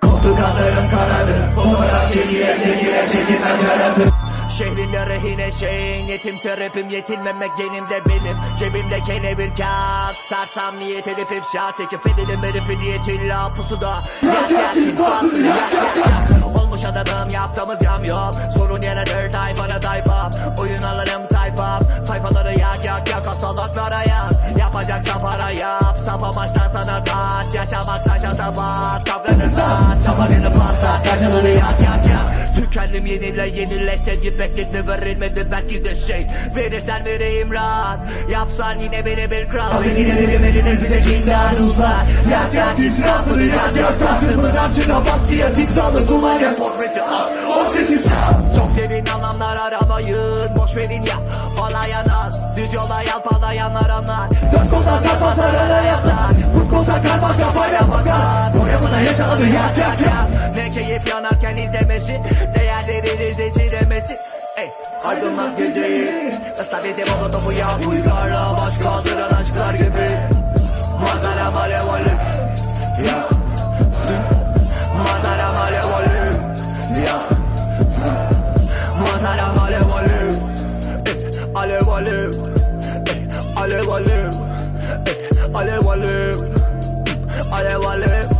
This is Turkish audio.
Koltuk atlarım kanadı Fotoğraf çekile çekile çekilmez yaratır Şehrinle rehine şeyin Yetimse rapim yetinmemek genimde benim. Cebimde kene bir kağıt Sarsam niyet edip ifşa Tekif edelim herifi niyet illa pusuda Yak yak kim battı yak yak yak Olmuş adamım yaptığımız yam yok. Sorun yenedir tayfana tayfam Oyun alırım sayfam Sayfaları yak yak yak Asalaklara yaz. Yapacaksan para yap Sap amaçtan sana taç Yaşamaksa şatabat Kavganı sat Çabanını patlat Karşılığını yak yak yak Tükendim yenile yenile. Sevgi bekledi verilmedi belki de şey. Verirsen vereyim rahat Yapsan yine beni bir kral. Yine verim elinir bir de kinden uzak. Yak yak israfını yak yak Tahtımın harcına baskıya Titsalı duman yak portreti az Obsesif Çok derin anlamlar aramayın Boş verin ya. Olaya naz Düz yola yalpalayanlar anlar Dört koldan sarpa saran hayatlar Full koldan karma kafayla bakar Boyamına yaşananı yak yak yak keyif yanarken izlemesi Değerleriniz içiremesi Ey aydınlat geceyi. Isla bizi molotofu yak Uygarla baş kaldıran aşklar gibi. Manzara alev alev Yak Manzara alev alev Yak Manzara alev alev Alev alev Alev alev Alev alev